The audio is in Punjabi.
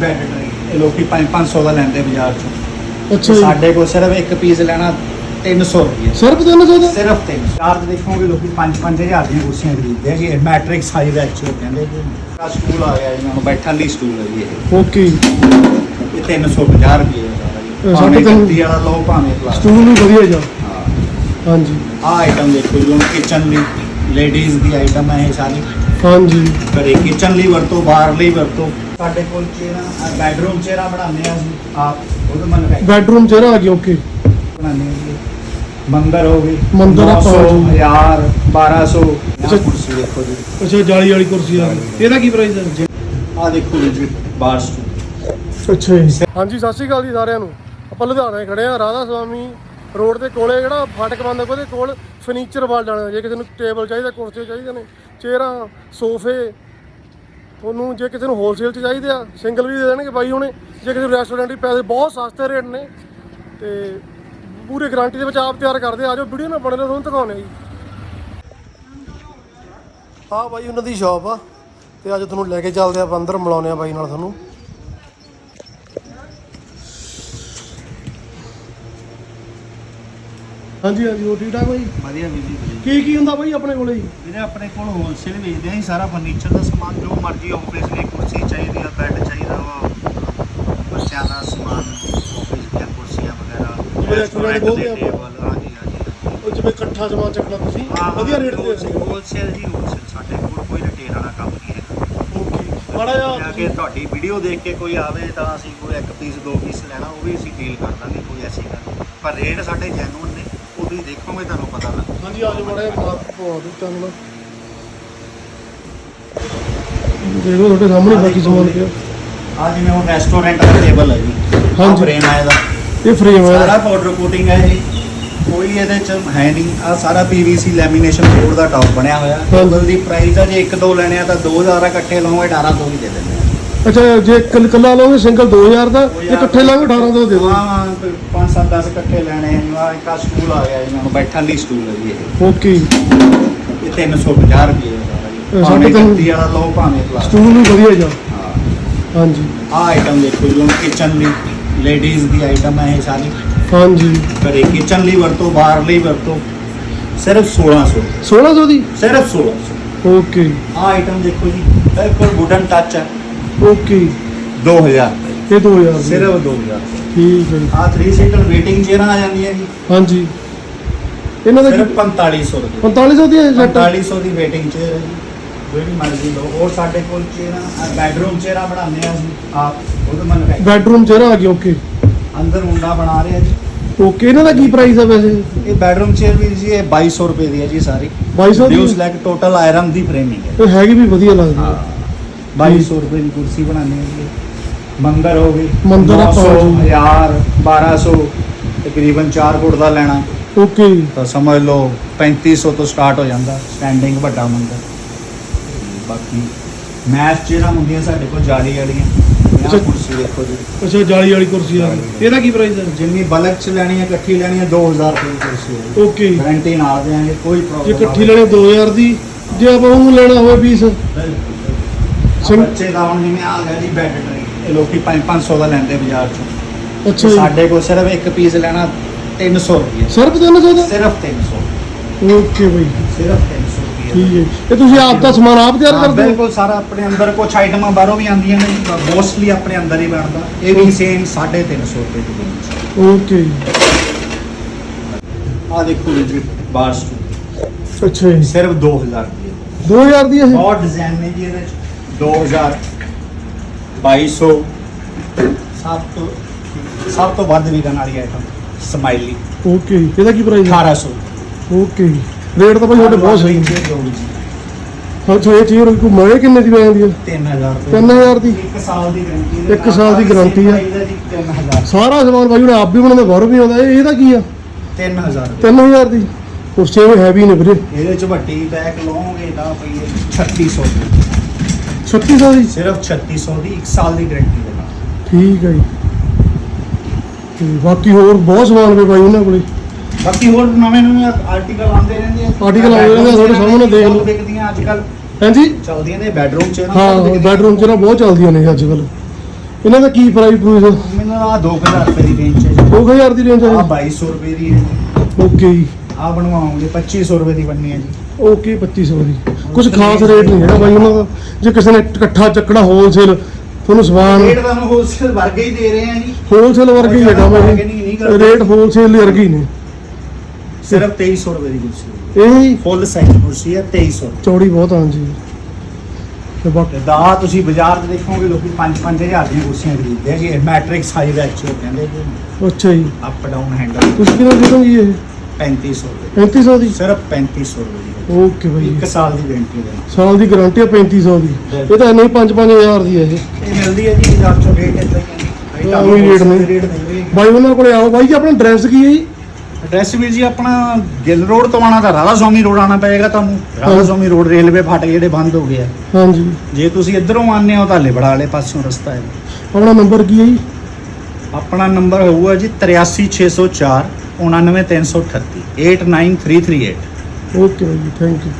ਟਰੇ ਇਹ ਲੋਕੀ 5-500 ਦਾ ਲੈਂਦੇ ਬਾਜ਼ਾਰ ਚੋਂ। ਅੱਛਾ ਜੀ। ਸਾਡੇ ਕੋਲ ਸਿਰਫ ਇੱਕ ਪੀਸ ਲੈਣਾ 300 ਰੁਪਏ। ਸਿਰਫ 300 ਦਾ? ਸਿਰਫ 300 ਚਾਰਜ ਦੇਖੋਗੇ ਲੋਕੀ 5-5000 ਦੀਆਂ ਕੁਰਸੀਆਂ ਖਰੀਦਦੇ ਆ ਜੀ ਇਹ ਮੈਟ੍ਰਿਕ ਸਾਈਜ਼ ਐਕਚੁਅਲ ਕਹਿੰਦੇ ਜੀ। ਆਹ ਸਟੂਲ ਆ ਗਿਆ ਇਹਨਾਂ ਨੂੰ ਬੈਠਣ ਲਈ ਸਟੂਲ ਹੈ ਜੀ ਇਹ। ਓਕੇ ਇਹ 350 ਰੁਪਏ ਦਾ ਜੀ। ਭਾਵੇਂ ਸਾਡੇ ਕੋਲ- ਗੱਦੀ ਵਾਲਾ ਲਓ ਭਾਵੇਂ ਪਲਾਸਟਿਕ ਸਟੂਲ ਵੀ ਵਧੀਆ ਜਾ। ਹਾਂਜੀ। ਆਹ ਆਈਟਮ ਦੇਖੋ ਜੀ ਕਿਚਨ ਲਈ ਲੇਡੀਜ਼ ਦੀ ਆਈਟਮ ਹੈ ਇਹ ਸਾਰੀ। ਹਾਂਜੀ। ਘਰੇ ਕਿਚਨ ਲਈ ਵਰਤੋ ਬਾਹਰ ਲਈ ਵਰਤੋ। ਸਾਡੇ ਕੋਲ ਚੇਅਰਾਂ ਬੈਡਰੂਮ ਚੇਅਰਾਂ ਬਣਾਉਂਦੇ ਆ ਅਸੀਂ? ਆਪ ਉਹਦੇ ਮਨ ਬੈਠ ਬੈਡਰੂਮ ਚਿਹਰਾ ਆ ਗਿਆ ਓਕੇ ਬਣਾਉਂਦੇ ਆ ਜੀ। ਮੰਦਰ ਹੋ ਗਈ ਮੰਦਰ ਆਪਾਂ 900 ਜੀ। 1000 1200 ਅੱਛਾ। ਆਹ ਕੁਰਸੀ ਦੇਖੋ ਜੀ। ਅੱਛਾ ਜਾਲੀ ਵਾਲੀ ਕੁਰਸੀ ਆ। ਗਈ ਇਹਦਾ ਕੀ ਪ੍ਰਾਈਸ ਹੈ ਆਹ ਦੇਖੋ ਜੀ ਬਾਰ ਸਟੂ ਅੱਛਾ ਜੀ। ਹਾਂਜੀ ਸਤਿ ਸ਼੍ਰੀ ਅਕਾਲ ਜੀ ਸਾਰਿਆਂ ਨੂੰ। ਆਪਾਂ ਲੁਧਿਆਣੇ ਖੜੇ ਆ ਰਾਧਾ ਸਵਾਮੀ ਰੋਡ ਦੇ ਕੋਲੇ ਜਿਹੜਾ ਫਾਟਕ ਬੰਦ ਉਹਦੇ ਕੋਲ ਫਰਨੀਚਰ ਵਾਲ ਜਾਣਾ ਜੇ ਕਿਸੇ ਨੂੰ ਟੇਬਲ ਚਾਹੀਦਾ ਕੁਰਸੀ ਚਾਹੀਦੇ ਨੇ, ਚੇਅਰਾਂ, ਸੋਫੇ ਤੁਹਾਨੂੰ ਜੇ ਕਿਸੇ ਨੂੰ ਹੋਲਸੇਲ 'ਚ ਚਾਹੀਦੇ ਆ ਸਿੰਗਲ ਵੀ ਦੇ ਦੇਣਗੇ ਬਾਈ ਹੁਣੇ। ਜੇ ਕਿਸੇ ਨੂੰ ਰੈਸਟੋਰੈਂਟ 'ਚ ਪੈਸੇ, ਬਹੁਤ ਸਸਤੇ ਰੇਟ ਨੇ। ਤੇ ਪੂਰੀ ਗਾਰੰਟੀ ਦੇ ਵਿੱਚ ਆਪ ਤਿਆਰ ਕਰਦੇ ਆ। ਜਾਓ ਵੀਡੀਓ ਨਾਲ ਬਣੇ ਰਹੋ, ਤੁਹਾਨੂੰ ਦਿਖਾਉਂਦੇ ਜੀ। ਆਹ ਬਾਈ ਉਹਨਾਂ ਦੀ ਸ਼ਾਪ ਆ। ਤੇ ਅੱਜ ਤੁਹਾਨੂੰ ਲੈ ਕੇ ਚੱਲਦੇ ਆ, ਆਪਾਂ ਅੰਦਰ ਮਿਲਾਉਂਦੇ ਆ ਬਾਈ ਨਾਲ ਤੁਹਾਨੂੰ। ਹਾਂਜੀ ਹਾਂਜੀ ਉਹ ਠੀਕ ਠਾਕ ਬਾਈ? ਵਧੀਆ ਵੀ ਜੀ ਕੀ ਕੀ ਹੁੰਦਾ ਬਾਈ ਆਪਣੇ ਕੋਲੇ? ਜੀ ਵੀਰੇ ਆਪਣੇ ਕੋਲ ਹੋਲਸੇਲ ਵੇਚਦੇ ਆਂ ਜੀ ਸਾਰਾ ਫਰਨੀਚਰ ਦਾ ਸਮਾਨ ਜੋ ਮਰਜ਼ੀ ਆਫਿਸ ਲਈ ਕੁਰਸੀ ਚਾਹੀਦੀ ਆ ਬੈੱਡ ਚਾਹੀਦਾ ਵਾ ਬੱਚਿਆਂ ਦਾ ਸਮਾਨ ਆਫਿਸ ਦੀਆਂ ਕੁਰਸੀਆਂ ਵਗੈਰਾ ਆ ਆਪਾਂ। ਟੇਬਲ ਹਾਂਜੀ ਹਾਂਜੀ ਉਹ ਜਿਵੇਂ ਇਕੱਠਾ ਸਮਾਨ ਚੱਕਣਾ ਤੁਸੀਂ ਵਧੀਆ ਰੇਟ ਤੇ ਸੀ ਹੋਲਸੇਲ ਹੀ ਹੋਲਸੇਲ ਸਾਡੇ ਕੋਲ ਕੋਈ ਰਿਟੇਲ ਵਾਲਾ ਕੰਮ ਨਹੀਂ ਹੈ ਓਕੇ ਜਾ ਜਿਹਾ ਕੇ ਤੁਹਾਡੀ ਵੀਡੀਓ ਦੇਖ ਕੇ ਕੋਈ ਆਵੇ ਤਾਂ ਅਸੀਂ ਕੋਈ ਇੱਕ ਪੀਸ ਦੋ ਪੀਸ ਲੈਣਾ ਉਹ ਵੀ ਅਸੀਂ ਡੀਲ ਕਰ ਦਾਂਗੇ ਕੋਈ ਐਸੀ ਗੱਲ। ਪਰ ਰੇਟ ਸਾਡੇ ਜੈਨੂਨ ਤੁਸੀਂ ਦੇਖੋਗੇ ਤੁਹਾਨੂੰ ਪਤਾ ਲੱਗ ਹਾਂਜੀ ਆਜੋ ਪਵਾ ਦਿਓ ਚਾਨਣਾ ਦੇਖੋ ਤੁਹਾਡੇ ਸਾਹਮਣੇ ਬਾਕੀ ਸਮਾਨ ਪਿਆ। ਆ ਜਿਵੇਂ ਹੁਣ ਰੈਸਟੋਰੈਂਟ ਦਾ ਟੇਬਲ ਹੈ ਜੀ। ਹਾਂਜੀ। ਫਰੇਮ ਆਇਆ ਦਾ। ਇਹ ਫਰੇਮ ਹੈ ਸਾਰਾ ਪਾਊਡਰ ਕੋਟਿੰਗ ਹੈ ਜੀ। ਕੋਈ ਇਹਦੇ ਚ ਹੈ ਨਹੀਂ। ਆ ਸਾਰਾ ਪੀਵੀਸੀ ਲੈਮੀਨੇਸ਼ਨ ਬੋਰਡ ਦਾ ਟੌਪ ਬਣਿਆ ਹੋਇਆ। ਹਾਂਜੀ। ਟੇਬਲ ਦੀ ਪ੍ਰਾਈਸ ਆ ਜੇ ਇੱਕ ਦੋ ਲੈਣੇ ਆ ਤਾਂ 2000 ਇਕੱਠੇ ਲਓਗੇ 1800 ਵੀ ਦੇ ਆ ਅੱਛਾ ਜੇ ਕੱਲ ਕੱਲਾ ਲਓਗੇ ਸਿੰਗਲ 2000 ਦਾ ਜੇ ਇਕੱਠੇ ਲਓਗੇ 1800 ਦੇ ਦਿਓ। ਹਾਂ ਹਾਂ 5 7 10 ਇਕੱਠੇ ਲੈਣੇ ਆ। ਆ ਇੱਕ ਆਹ ਸਟੂਲ ਆ ਗਿਆ ਇਹਨਾਂ ਨੂੰ ਬੈਠਣ ਲਈ ਸਟੂਲ ਹੈ ਜੀ ਇਹ। ਓਕੇ। ਇਹ 350 ਰੁਪਏ ਦਾ ਇਹ ਤਿੰਨ- ਗੱਦੀ ਵਾਲਾ ਲਓ ਭਾਵੇਂ ਪਲਾਸਟਿਕ ਸਟੂਲ ਵੀ ਵਧੀਆ ਜਾ ਹਾਂਜੀ। ਆਹ ਆਈਟਮ ਦੇਖੋ ਜੀ ਕਿਚਨ ਲਈ ਲੇਡੀਜ਼ ਦੀ ਆਈਟਮ ਹੈ ਇਹ ਸਾਰੀ। ਹਾਂਜੀ। ਘਰੇ ਕਿਚਨ ਲਈ ਵਰਤੋ ਬਾਹਰ ਲਈ ਵਰਤੋ ਸਿਰਫ 1600 1600 ਦੀ? ਸਿਰਫ 1600 ਓਕੇ। ਆਹ ਆਈਟਮ ਦੇਖੋ ਜੀ ਬਿਲਕੁਲ ਵੁਡਨ ਟੱਚ ਹੈ ਓਕੇ। 2000 ਇਹ 2000 ਦੀ। ਸਿਰਫ 2000 ਠੀਕ ਹੈ ਜੀ। ਆਹ 3 ਸੀਟਰ ਵੇਟਿੰਗ ਚੇਅਰਾਂ ਆ ਜਾਂਦੀਆਂ ਜੀ। ਹਾਂਜੀ। ਇਹਨਾਂ ਦਾ ਸਿਰਫ ਕੀ 4500 ਰੁਪਏ। 4500 ਦੀ ਹੈ ਸੈਟ 4500 ਦੀ ਵੇਟਿੰਗ ਚੇਅਰ ਹੈ ਜੀ। ਜਿਹੜੀ ਮਰਜ਼ੀ ਲਓ। ਹੋਰ ਸਾਡੇ ਕੋਲ ਚੇਅਰਾਂ ਬੈਡਰੂਮ ਚੇਅਰਾਂ ਬਣਾਉਂਦੇ ਆ ਅਸੀਂ। ਆਪ ਉਹਦੇ ਮਨ ਬੈਡਰੂਮ ਚਿਹਰਾ ਆ ਗਿਆ ਓਕੇ ਅੰਦਰ ਮੁੰਡਾ ਬਣਾ ਰਿਹਾ ਜੀ। ਓਕੇ ਇਹਨਾਂ ਦਾ ਕੀ ਪ੍ਰਾਈਸ ਹੈ ਵੈਸੇ? ਇਹ ਬੈਡਰੂਮ ਚੇਅਰ ਵੀ ਜੀ ਇਹ 2200 ਰੁਪਏ ਦੀ ਹੈ ਜੀ ਸਾਰੀ। 2200 ਡਿਊਸ ਦੀ? ਲੈਕ ਟੋਟਲ ਆਇਰਨ ਦੀ ਫਰੇਮਿੰਗ ਹੈ। ਇਹ ਹੈਗੀ ਵੀ ਵਧੀਆ ਲੱਗਦੀ ਹੈ। 2200 ਰੁਪਏ ਦੀ ਕੁਰਸੀ ਬਣਾਉਂਦੇ ਹਾਂ ਜੀ। ਮੰਦਰ ਹੋ ਗਈ ਮੰਦਰ ਆਪਾਂ 900 ਜੀ। 1000 1200 ਤਕਰੀਬਨ 4 ਫੁੱਟ ਦਾ ਲੈਣਾ। ਓਕੇ। ਤਾਂ ਸਮਝ ਲਓ 3500 ਤੋਂ ਸਟਾਰਟ ਹੋ ਜਾਂਦਾ ਸਟੈਂਡਿੰਗ ਵੱਡਾ ਮੰਦਰ ਬਾਕੀ ਮੈਚ ਜਿਹੜਾ ਹੁੰਦੀਆਂ ਸਾਡੇ ਕੋਲ ਜਾਲੀ ਵਾਲੀਆਂ। ਅੱਛਾ। ਕੁਰਸੀ ਦੇਖੋ ਜੀ। ਅੱਛਾ ਜਾਲੀ ਵਾਲੀ ਕੁਰਸੀ ਆ। ਗਈ ਇਹਦਾ ਕੀ ਪ੍ਰਾਈਸ ਹੈ ਜਿੰਨੀ ਬਲਕ ਚ ਲੈਣੀ ਹੈ ਇਕੱਠੀ ਲੈਣੀ ਹੈ 2000 ਰੁਪਏ ਦੀ ਕੁਰਸੀ ਹੈ ਓਕੇ। ਗਾਰੰਟੀ ਨਾਲ ਦੇਾਂਗੇ ਕੋਈ ਜੇ ਪ੍ਰੋਬਲਮ ਇਕੱਠੀ ਲੈਣੇ 2000 ਦੀ ਜੇ ਆਪਾਂ ਉਹ ਲੈਣਾ ਹੋਵੇ ਪੀਸ ਬੱਚੇ ਦਾ ਹੁਣ ਜਿਵੇਂ ਆ ਗਿਆ ਜੀ ਬੈੱਡ ਟਰੇ ਇਹ ਲੋਕੀ 5-500 ਦਾ ਲੈਂਦੇ ਬਾਜ਼ਾਰ ਚੋਂ। ਅੱਛਾ ਜੀ। ਸਾਡੇ ਕੋਲ ਸਿਰਫ ਇੱਕ ਪੀਸ ਲੈਣਾ 300 ਰੁਪਏ ਸਿਰਫ 300 ਦਾ? ਸਿਰਫ 300 ਓਕੇ ਬਈ। ਸਿਰਫ 300 ਰੁਪਏ ਠੀਕ ਹੈ ਇਹ ਤੁਸੀਂ ਆਪ ਦਾ ਸਮਾਨ ਆਪ ਤਿਆਰ ਹਾਂ, ਕਰਦੇ ਹੋ? ਬਿਲਕੁਲ ਸਾਰਾ ਆਪਣੇ ਅੰਦਰ ਕੁਝ ਆਈਟਮਾਂ ਬਾਹਰੋਂ ਵੀ ਆਉਂਦੀਆਂ ਨੇ ਮੋਸਟਲੀ ਆਪਣੇ ਅੰਦਰ ਹੀ ਬਣਦਾ। ਇਹ ਵੀ ਸੇਮ 350 ਰੁਪਏ ਦੀ ਰੇਂਜ ਓਕੇ ਆ ਦੇਖੋ ਜੀ ਬਾਰ ਸਟੂ ਅੱਛਾ ਜੀ। ਸਿਰਫ 2000 ਰੁਪਏ 2000 ਦੀ ਇਹ? ਬਹੁਤ ਡਿਜ਼ਾਈਨ ਨੇ ਜੀ ਇਹਦੇ ਚ। 2000 2200 ਸਭ ਤੋਂ ਸਭ ਤੋਂ ਵੱਧ ਵਿਕਣ ਵਾਲੀ ਆਈਟਮ ਸਮਾਈਲੀ ਓਕੇ ਇਹਦਾ ਕੀ ਪ੍ਰਾਈਸ ਹੈ? 1800 ਓਕੇ ਰੇਟ ਤਾਂ ਭਾਈ ਤੁਹਾਡੇ ਬਹੁਤ ਸਹੀ ਨੇ। ਅੱਛਾ ਇਹ ਚੀਜ਼ ਕੋਈ ਮਰੇ ਕਿੰਨੇ ਦੀ ਪੈ ਜਾਂਦੀ ਹੈ 3000 ਰੁਪਏ 3000 ਦੀ? ਇੱਕ ਸਾਲ ਦੀ ਗਾਰੰਟੀ ਇੱਕ ਸਾਲ ਦੀ ਆ। 3000 ਸਾਰਾ ਸਮਾਨ ਭਾਈ ਉਹਨੇ ਆਪ ਵੀ ਬਣਾਉਂਦਾ ਬਾਹਰੋਂ ਵੀ ਆਉਂਦਾ। ਇਹ ਇਹਦਾ ਕੀ ਆ? 3000 3000 ਦੀ। ਉਸ ਚੇ ਹੈਵੀ ਨੇ ਵੀਰੇ। ਇਹਦੇ ਚ ਵੱਡੀ ਬੈਗ ਲਓਗੇ ਤਾਂ ਪਈ 3600 3600 ਦੀ? ਸਿਰਫ 3600 ਦੀ 1 ਸਾਲ ਦੀ ਗਾਰੰਟੀ ਦੇ ਨਾਲ। ਠੀਕ ਹੈ ਜੀ। ਤੇ ਬਾਕੀ ਹੋਰ ਬਹੁਤ ਸਮਾਨ ਪਏ ਭਾਈ ਉਹਨਾਂ ਕੋਲੇ। ਬਾਕੀ ਹੋਰ ਨਵੇਂ ਨਵੇਂ ਆਰਟੀਕਲ ਆਉਂਦੇ ਰਹਿੰਦੇ ਆ। Article ਆਉਂਦੇ ਰਹਿੰਦੇ ਆ, ਤੁਹਾਡੇ ਸਾਹਮਣੇ ਦੇਖ ਲਓ। ਵਿਕਦੀਆਂ ਅੱਜ ਕੱਲ ਹਾਂਜੀ? ਚਲਦੀਆਂ ਨੇ ਬੈਡਰੂਮ ਚ ਹਾਂ ਬੈਡਰੂਮ ਚ ਨਾ ਬਹੁਤ ਚੱਲਦੀਆਂ ਨੇ ਅੱਜ ਕੱਲ ਇਹਨਾਂ ਦਾ ਕੀ ਪ੍ਰਾਈਸ ਪ੍ਰੂਸ ਮੈਨੂੰ ਆ 2000 ਰੁਪਏ ਦੀ ਰੇਂਜ ਜੀ। 2000 ਦੀ ਰੇਂਜ ਆ ਹੈ 2200 ਰੁਪਏ ਦੀ ਹੈ। ਓਕੇ ਜੀ। ਆ ਬਣਵਾਉਂਗੇ 2500 ਰੁਪਏ ਦੀ ਬਣਨੀ ਹੈ ਜੀ। ਓਕੇ 2500 ਦੀ? ਕੁਝ ਖਾਸ ਰੇਟ ਨਹੀਂ ਹੈਗਾ ਬਾਈ ਉਹਨਾਂ ਦਾ। ਜੇ ਕਿਸੇ ਨੇ ਇਕੱਠਾ ਚੱਕਣਾ ਹੋਲਸੇਲ ਤੁਹਾਨੂੰ ਸਮਾਨ ਰੇਟ ਤੁਹਾਨੂੰ ਹੋਲਸੇਲ ਵਰਗੇ ਹੀ ਦੇ ਰਹੇ ਆ ਜੀ। ਹੋਲਸੇਲ ਵਰਗਾ ਹੀ ਹੈਗਾ ਬਾਈ। ਰੇਟ ਹੋਲਸੇਲ ਵਰਗੇ ਹੀ ਨੇ। ਸਿਰਫ 2300 ਰੁਪਏ ਦੀ ਕੁਰਸੀ ਇਹ ਫੁੱਲ ਸਾਈਜ਼ ਕੁਰਸੀ ਹੈ 2300 ਚੌੜੀ ਬਹੁਤ ਆਂ ਜੀ। ਤੇ ਬਾਕੀ ਤੇ ਦਾ ਤੁਸੀਂ ਬਾਜ਼ਾਰ 'ਚ ਦੇਖੋਗੇ ਲੋਕੀ 5-5000 ਦੀਆਂ ਕੁਰਸੀਆਂ ਖਰੀਦਦੇ ਆ ਜੀ। ਮੈਟ੍ਰਿਕ ਸਾਈਜ਼ ਐਕਚੁਅਲ ਕਹਿੰਦੇ ਜੀ। ਅੱਛਾ ਜੀ। ਅਪ ਡਾਊਨ ਹੈਂਡਲ ਤੁਸੀਂ ਕਿਹਨਾਂ ਦੇ ਦੋਗੇ ਇਹ? 3500 ਰੁਪਏ। 3500 ਦੀ? ਸਿਰਫ 3500 ਰੁਪਏ ਦੀ ਓਕੇ ਬਾਈ ਇੱਕ ਸਾਲ ਦੀ ਵਾਰੰਟੀ ਦੇ ਸਾਲ ਦੀ ਗਾਰੰਟੀ ਹੈ 3500 ਦੀ। ਇਹ ਤਾਂ ਨਹੀਂ 5-5000 ਦੀ ਹੈ ਇਹ। ਇਹ ਮਿਲਦੀ ਹੈ ਜੀ ਬਾਜ਼ਾਰ 'ਚੋਂ ਰੇਟ ਇਦਾਂ ਹੀ ਹਾਂ, ਉਹੀ ਰੇਟ ਨੇ। ਰੇਟ ਦੇ ਬਾਈ ਉਹਨਾਂ ਕੋਲੇ ਆਓ। ਬਾਈ ਜੀ ਆਪਣਾ ਐਡਰੈਸ ਕੀ ਹੈ ਜੀ? ਐਡਰੈਸ ਵੀ ਜੀ ਆਪਣਾ ਗਿੱਲ ਰੋਡ ਤੋਂ ਆਣਾ ਤਾਂ ਰਾਧਾ ਸਵਾਮੀ ਰੋਡ ਆਣਾ ਪਏਗਾ ਤੁਹਾਨੂੰ। ਰਾਧਾ ਸਵਾਮੀ ਰੋਡ ਰੇਲਵੇ ਫਾਟਕ ਜਿਹੜੇ ਬੰਦ ਹੋ ਗਏ ਆ। ਹਾਂਜੀ। ਜੇ ਤੁਸੀਂ ਇੱਧਰੋਂ ਆਉਂਦੇ ਹੋ ਤਾਂ ਲਿਬੜਾ ਵਾਲੇ ਪਾਸਿਓਂ ਰਸਤਾ ਹੈ। ਆਪਣਾ ਨੰਬਰ ਕੀ ਹੈ ਜੀ? ਆਪਣਾ ਨੰਬਰ ਹੋਊਗਾ ਜੀ 83604 99338 89338 ਓਕੇ ਬਾਈ ਜੀ ਥੈਂਕ ਯੂ